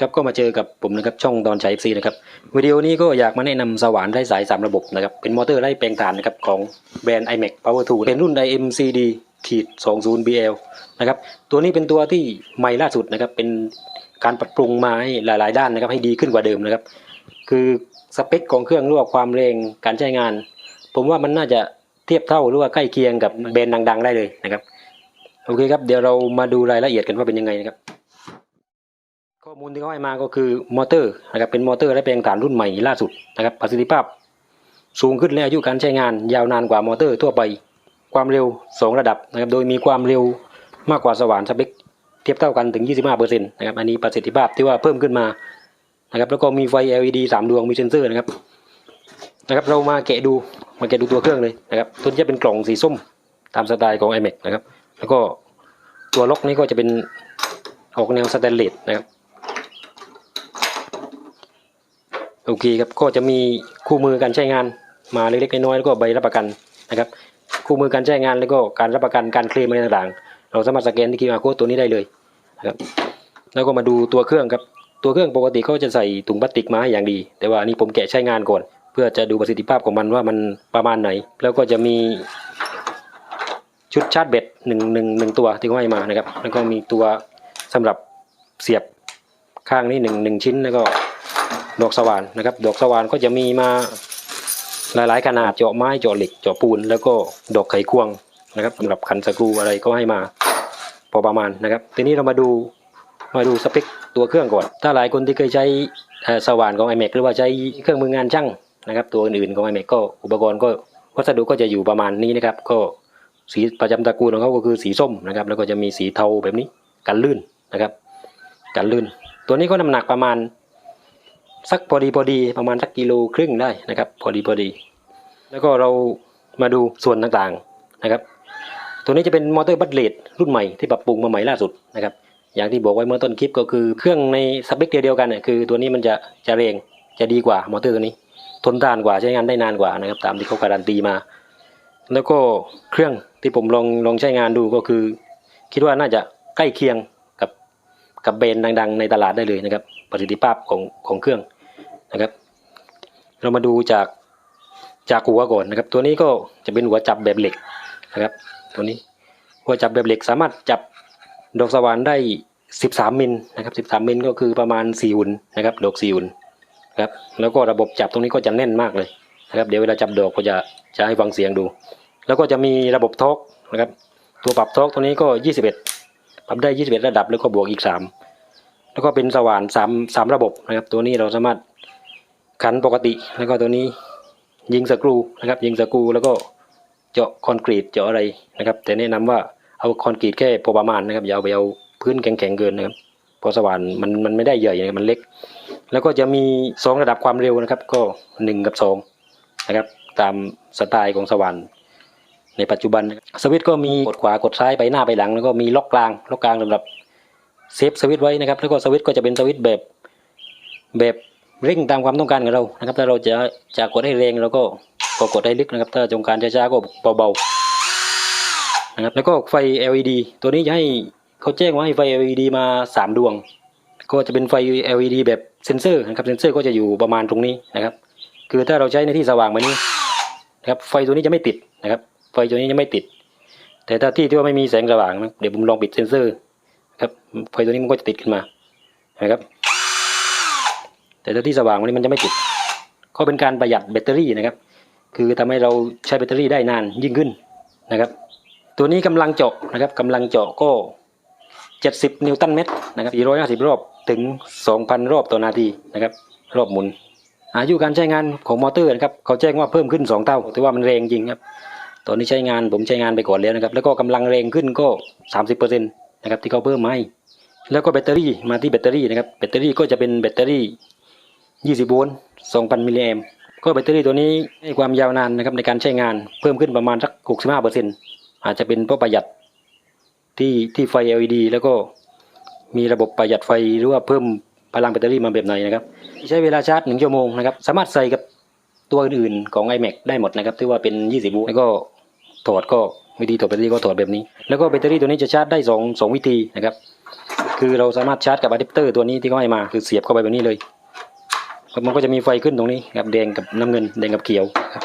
ครับก็มาเจอกับผมนะครับช่องดอนชัย FC นะครับวิดีโอนี้ก็อยากมาแนะนำสว่านไร้สาย 3 ระบบนะครับเป็นมอเตอร์ไร้แปลงถ่านนะครับของแบรนด์ iMac Power 2 เป็นรุ่น IMCD ขีด 20BL นะครับตัวนี้เป็นตัวที่ใหม่ล่าสุดนะครับเป็นการปรับปรุงมาให้หลาย ๆ ด้านนะครับให้ดีขึ้นกว่าเดิมนะครับคือสเปคของเครื่องรือว่าความแรงการใช้งาน ผมว่ามันน่าจะเทียบเท่าหรือว่าใกล้เคียงกับแบรนด์ดัง ๆ ได้เลยนะครับโอเคครับเดี๋ยวเรามาดูรายละเอียดกันว่าเป็นยังไงนะครับ ข้อมูลที่เขาให้มาก็คือมอเตอร์นะครับเป็นมอเตอร์และแปลงถ่านรุ่นใหม่ล่าสุดนะครับประสิทธิภาพ สูงขึ้นและอายุการใช้งานยาวนานกว่ามอเตอร์ทั่วไป ความเร็ว 2 ระดับนะครับโดยมีความเร็วมากกว่าสว่านสเปคเทียบเท่ากันถึง 25%นะครับอันนี้ประสิทธิภาพที่ว่าเพิ่มขึ้นมานะครับแล้วก็มีไฟ LED 3 ดวงมีเซนเซอร์นะครับนะครับเรามาแกะดูมาแกะดูตัวเครื่องเลยนะครับตัวนี้จะเป็นกล่องสีส้มตามสไตล์ของ iMac นะครับแล้วก็ตัวล็อกนี้ก็จะเป็นออกแนวสแตนเลสนะครับ โอเคครับก็จะมีคู่มือการใช้งานมาเล็กๆน้อยๆแล้วก็ใบรับประกันนะครับ คู่มือการใช้งานแล้วก็การรับประกันการเคลมอะไรต่างๆ เราสามารถสแกนที่ QR code ตัวนี้ได้เลยนะครับแล้วก็มาดูตัวเครื่องครับตัวเครื่องปกติเขาจะใส่ถุงพลาสติกมาให้อย่างดี แต่ว่านี้ผมแกะใช้งานก่อน เพื่อจะดูประสิทธิภาพของมันว่ามันประมาณไหน แล้วก็จะมีชุดชาร์จแบตหนึ่งหนึ่งหนึ่งตัวที่เขาให้มานะครับ แล้วก็มีตัวสำหรับเสียบข้างนี้หนึ่งหนึ่งชิ้นแล้วก็ ดอกสว่านนะครับ ดอกสว่านก็จะมีมาหลายๆขนาดเจาะไม้เจาะเหล็กเจาะปูน แล้วก็ดอกไขควงนะครับสำหรับขันสกรูอะไรก็ให้มาพอประมาณนะครับ ทีนี้เรามาดูมาดูสเปคตัวเครื่องก่อน ถ้าหลายคนที่เคยใช้สว่านของ iMac หรือว่าใช้เครื่องมืองานช่างนะครับ ตัวอื่นๆของ iMac ก็อุปกรณ์ก็วัสดุก็จะอยู่ประมาณนี้นะครับ ก็สีประจำตระกูลของเขาก็คือสีส้มนะครับ แล้วก็จะมีสีเทาแบบนี้กันลื่นนะครับ กันลื่น ตัวนี้ก็น้ำหนักประมาณ สักพอดีพอดีประมาณสักกิโลครึ่งได้นะครับ พอดีพอดี แล้วก็เรามาดูส่วนต่างๆนะครับ ตัวนี้จะเป็นมอเตอร์บัตเลดรุ่นใหม่ที่ปรับปรุงมาใหม่ล่าสุดนะครับ อย่างที่บอกไว้เมื่อต้นคลิปก็คือเครื่องในสเปคเดียวกันเนี่ยคือตัวนี้มันจะจะแรงจะดีกว่ามอเตอร์ตัวนี้ ทนทานกว่าใช้งานได้นานกว่านะครับ ตามที่เขาการันตีมา แล้วก็เครื่องที่ผมลองลองใช้งานดูก็คือ คิดว่าน่าจะใกล้เคียงกับกับแบรนด์ดัง ๆ ในตลาดได้เลยนะครับประสิทธิภาพของของเครื่อง นะครับ เรามาดูจากจากหัวก่อนนะครับ ตัวนี้ก็จะเป็นหัวจับแบบเหล็กนะครับ ตัวนี้หัวจับแบบเหล็กสามารถจับดอกสว่านได้ 13 มิลนะครับ 13 มิลก็คือประมาณ4หุ่นนะครับ ดอก4หุ่นครับ แล้วก็ระบบจับตรงนี้ก็จะแน่นมากเลยนะครับเดี๋ยวเวลาจับดอกก็จะจะให้ฟังเสียงดู แล้วก็จะมีระบบทอกนะครับ ตัวปรับทอกตัวนี้ก็ 21 ปรับได้ 21 ระดับแล้วก็บวกอีก 3 แล้วก็เป็นสว่านสามสามระบบนะครับ ตัวนี้เราสามารถ ขันปกติแล้วก็ตัวนี้ยิงสกรูนะครับ ยิงสกรูแล้วก็เจาะคอนกรีตเจาะอะไรนะครับ แต่แนะนำว่าเอาคอนกรีตแค่พอประมาณนะครับอย่าเอาไปเอาพื้นแข็งๆเกินนะครับเพราะสว่านมันมันไม่ได้ใหญ่นะมันเล็ก แล้วก็จะมีสองระดับความเร็วนะครับ ก็หนึ่งกับสองนะครับตามสไตล์ของสว่านในปัจจุบันสวิตก็มีกดขวากดซ้ายไปหน้าไปหลัง แล้วก็มีล็อกกลางล็อกกลางสำหรับเซฟสวิตไว้นะครับ แล้วก็สวิตก็จะเป็นสวิตแบบแบบ เร่งตามความต้องการของเรานะครับ ถ้าเราจะจะกดให้แรงเราก็ก็กดให้ลึกนะครับ ถ้าจงการช้าๆก็เบาๆนะครับ แล้วก็ไฟ LED ตัวนี้จะให้เขาแจ้งว่าให้ไฟ LED มาสามดวง ก็จะเป็นไฟ LED แบบเซนเซอร์นะครับ เซนเซอร์ก็จะอยู่ประมาณตรงนี้นะครับ คือถ้าเราใช้ในที่สว่างแบบนี้นะครับ ไฟตัวนี้จะไม่ติดนะครับ ไฟตัวนี้จะไม่ติด แต่ถ้าที่ที่ว่าไม่มีแสงสว่างนะ เดี๋ยวผมลองปิดเซนเซอร์ครับ ไฟตัวนี้มันก็จะติดขึ้นมานะครับ แต่ถ้าที่สว่างวันนี้มันจะไม่ติดก็เป็นการประหยัดแบตเตอรี่นะครับ คือทำให้เราใช้แบตเตอรี่ได้นานยิ่งขึ้นนะครับ ตัวนี้กำลังเจาะนะครับกำลังเจาะก็ 70 นิวตันเมตรนะครับ 450 รอบถึง 2,000 รอบต่อนาทีนะครับ รอบหมุน อายุการใช้งานของมอเตอร์นะครับเขาแจ้งว่าเพิ่มขึ้น 2 เท่าถือว่ามันแรงจริงครับตอนนี้ใช้งานผมใช้งานไปก่อนแล้วนะครับ แล้วก็กำลังแรงขึ้นก็ 30%นะครับที่เขาเพิ่มมาให้แล้วก็แบตเตอรี่มาที่แบตเตอรี่นะครับแบตเตอรี่ก็จะเป็นแบตเตอรี่ 20 โวลต์ 2,000 มิลลิแอมป์ก็แบตเตอรี่ตัวนี้ให้ความยาวนานนะครับในการใช้งานเพิ่มขึ้นประมาณสัก 65%อาจจะเป็นเพราะประหยัดที่ที่ไฟ LED แล้วก็มีระบบประหยัดไฟหรือว่าเพิ่มพลังแบตเตอรี่มาแบบไหนนะครับ ใช้เวลาชาร์จ 1 ชั่วโมงนะครับ สามารถใส่กับตัวอื่นๆของ iMac ได้หมดนะครับที่ว่าเป็น 20 โวลต์แล้วก็ถอดก็วิธีถอดแบตเตอรี่ก็ถอดแบบนี้ แล้วก็แบตเตอรี่ตัวนี้จะชาร์จได้2 2วิธีนะครับคือเราสามารถชาร์จกับอะแดปเตอร์ตัวนี้ที่เขาให้มาคือเสียบเข้าไปแบบนี้เลย มันก็จะมีไฟขึ้นตรงนี้ครับแดงกับน้ำเงินแดงกับเขียวครับ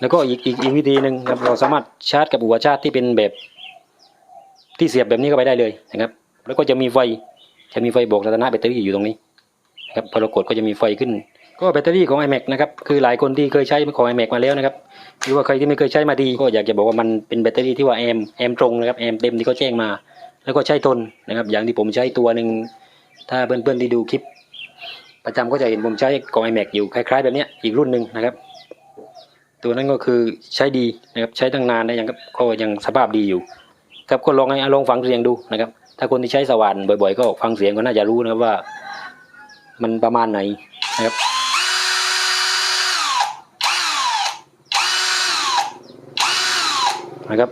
แล้วก็อีกอีกอีกวิธีหนึ่งครับเราสามารถชาร์จกับหัวชาร์จที่เป็นแบบ ที่เสียบแบบนี้เข้าไปได้เลยนะครับ แล้วก็จะมีไฟจะมีไฟบอกสถานะแบตเตอรี่อยู่ตรงนี้ครับพอเรากดก็จะมีไฟขึ้น ก็แบตเตอรี่ของ iMac นะครับคือหลายคนที่เคยใช้ของ iMac มาแล้วนะครับหรือว่าใครที่ไม่เคยใช้มาดี ก็อยากจะบอกว่ามันเป็นแบตเตอรี่ที่ว่าแอมแอมตรงนะครับแอมเต็มที่เขาแจ้งมา แล้วก็ใช้ทนนะครับ อย่างที่ผมใช้ตัวหนึ่งถ้าเพื่อนๆที่ดูคลิป ประจำก็จะเห็นผมใช้ของ iMac อยู่คล้ายๆ แบบนี้อีกรุ่นหนึ่งนะครับ ตัวนั้นก็คือใช้ดีนะครับใช้ตั้งนานนะยังก็ยังสภาพดีอยู่ ครับก็ลองให้ลองฟังเสียงดูนะครับ ถ้าคนที่ใช้สว่านบ่อยๆ ก็ฟังเสียงก็น่าจะรู้นะครับว่า มันประมาณไหนนะครับนะครับ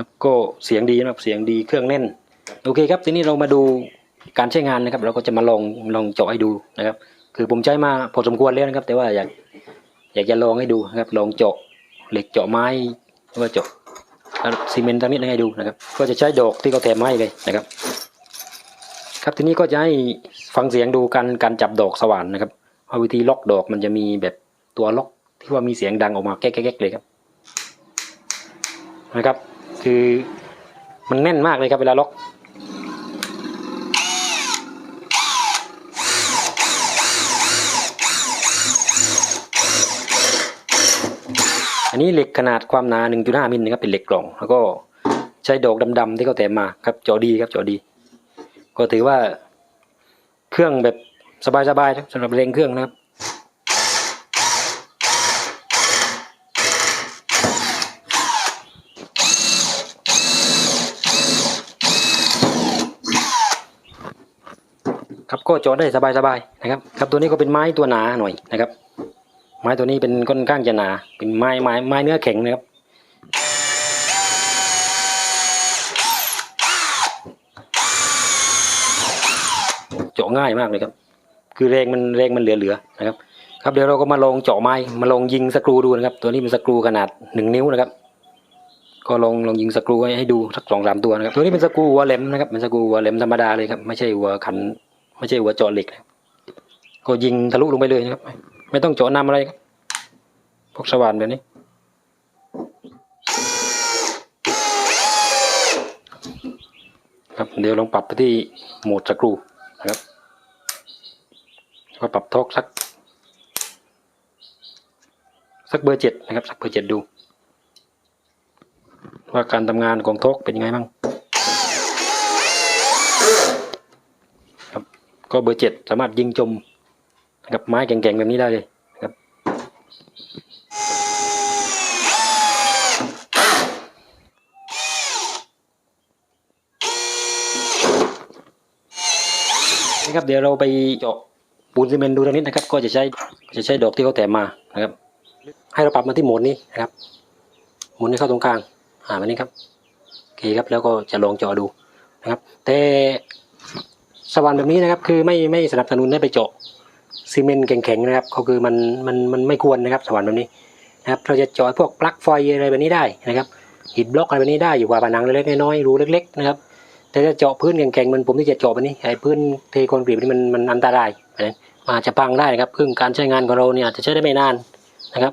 ครับก็เสียงดีนะครับเสียงดีเครื่องแน่น โอเคครับทีนี้เรามาดูการใช้งานนะครับ เราก็จะมาลองลองเจาะให้ดูนะครับ คือผมใช้มาพอสมควรแล้วนะครับ แต่ว่าอยากอยากจะลองให้ดูนะครับ ลองเจาะเหล็กเจาะไม้หรือว่าเจาะซีเมนต์ตรงนี้ให้ดูนะครับ ก็จะใช้ดอกที่เขาแถมให้เลยนะครับ ครับทีนี้ก็จะให้ฟังเสียงดูการการจับดอกสว่านนะครับว่าวิธีล็อกดอกมันจะมีแบบตัวล็อกที่ว่ามีเสียงดังออกมาแก๊กๆเลยครับนะครับ คือมันแน่นมากเลยครับเวลาล็อก อันนี้เหล็กขนาดความหนา 1.5มิลนะครับเป็นเหล็กกล่อง แล้วก็ใช้ดอกดำๆที่เขาแถมมาครับจอดีครับจอดี ก็ถือว่าเครื่องแบบสบายๆสำหรับเร่งเครื่องนะครับ ก็เจาะได้สบายๆนะครับครับตัวนี้ก็เป็นไม้ตัวหนาหน่อยนะครับ ไม้ตัวนี้เป็นค่อนข้างจะหนา เป็นไม้ไม้ไม้เนื้อแข็งนะครับเจาะง่ายมากเลยครับ คือแรงมันแรงมันเหลือๆนะครับ ครับเดี๋ยวเราก็มาลองเจาะไม้มาลองยิงสกรูดูนะครับ ตัวนี้เป็นสกรูขนาดหนึ่งนิ้วนะครับ ก็ลองลองยิงสกรูให้ให้ดูสักสองสามตัวนะครับ ตัวนี้เป็นสกรูหัวแหลมนะครับเป็นสกรูหัวแหลมธรรมดาเลยครับไม่ใช่หัวขัน ไม่ใช่หัวเจาะเหล็กนะก็ยิงทะลุลงไปเลยนะครับ ไม่ต้องเจาะนำอะไรครับพวกสว่านแบบนี้ครับเดี๋ยวลองปรับไปที่โหมดสกรูนะครับก็ปรับทอกสัก สักเบอร์เจ็ดนะครับ สักเบอร์เจ็ดดู ว่าการทำงานของทอกเป็นยังไงบ้าง ก็เบอร์เจ็ดสามารถยิงจมนะครับไม้แข็งๆแบบนี้ได้เลยนะครับนี่ครับเดี๋ยวเราไปเจาะปูนซีเมนต์ดูตรงนี้นะครับ ก็จะใช้จะใช้ดอกที่เขาแถมมานะครับ ให้เราปรับมาที่โหมดนี้นะครับหมุนให้เข้าตรงกลางอ่ามานี้ครับโอเคครับแล้วก็จะลองเจาะดูนะครับ แต่ สว่านแบบนี้นะครับคือไม่ไม่สนับสนุนให้ไปเจาะซีเมนต์แข็งๆนะครับก็คือมันมันมันไม่ควรนะครับสว่านแบบนี้นะครับเราจะเจาะพวกปลั๊กไฟอะไรแบบนี้ได้นะครับหินบล็อกอะไรแบบนี้ได้อยู่กว่าผนังเล็กๆน้อยๆรูเล็กๆนะครับแต่ถ้าเจาะพื้นแข็งๆมันผมที่จะเจาะแบบนี้ไอ้พื้นเทคอนกรีตนี่มันมันอันตรายนะอาจจะพังได้นะครับซึ่งการใช้งานของเราเนี่ยอาจจะใช้ได้ไม่นานนะครับ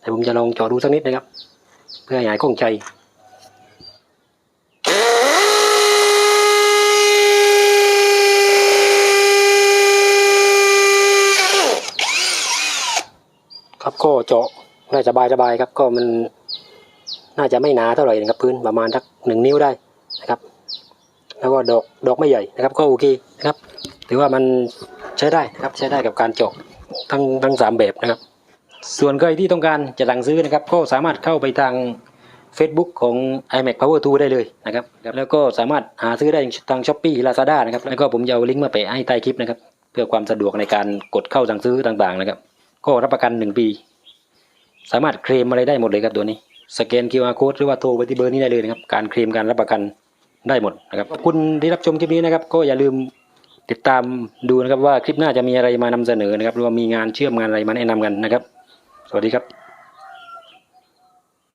แต่ผมจะลองเจาะดูสักนิดนะครับ เพื่อให้หายข้องใจ ก็เจาะได้สบายสบายครับ ก็มันน่าจะไม่หนาเท่าไหร่นะครับพื้นประมาณสักหนึ่งนิ้วได้นะครับ แล้วก็ดอกดอกไม่ใหญ่นะครับ ก็โอเคนะครับ ถือว่ามันใช้ได้นะครับใช้ได้กับการเจาะทั้งทั้งสามแบบนะครับ ส่วนใครที่ต้องการจะสั่งซื้อนะครับ ก็สามารถเข้าไปทาง Facebook ของ iMac Power 2 ได้เลยนะครับ แล้วก็สามารถหาซื้อได้ทาง Shopee Lazada นะครับ แล้วก็ผมจะเอาลิงก์มาแปะให้ใต้คลิปนะครับ เพื่อความสะดวกในการกดเข้าสั่งซื้อต่างๆนะครับ ก็รับประกัน 1 ปี สามารถเคลมอะไรได้หมดเลยครับตัวนี้ สแกน QR code หรือว่าโทรไปที่เบอร์นี้ได้เลยนะครับ การเคลมการรับประกันได้หมดนะครับขอบคุณที่รับชมคลิปนี้นะครับ ก็อย่าลืมติดตามดูนะครับว่าคลิปหน้าจะมีอะไรมานำเสนอนะครับหรือว่ามีงานเชื่อมงานอะไรมาแนะนำกันนะครับ สวัสดีครับ